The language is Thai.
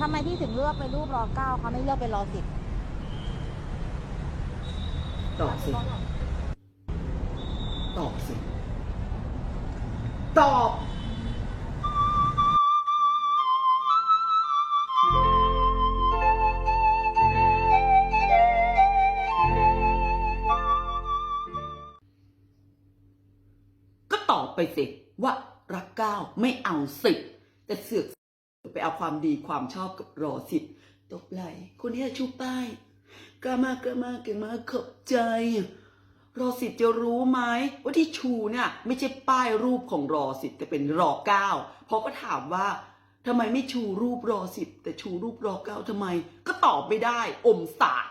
ทำไมพี่ถึงเลือกเป็นรูปรอเก้าคะไม่เลือกเป็นรอสิบตอบสิ ตอบสิ ตอบก็ตอบไปสิว่ารักเก้าไม่เอาสิบแต่เสือก ไปเอาความดีความชอบกับรอสิตบไหลคนนี้ชูป้ายกล้ามากกล้ามากเก่งมากขอบใจ รอสิจะรู้ไหมว่าที่ชูเนี่ยไม่ใช่ป้ายรูปของรอสิแต่เป็นรอเก้าเพราะก็ถามว่าทำไมไม่ชูรูปรอสิบแต่ชูรูปรอเก้าทำไม ก็ตอบไม่ได้ อมสาด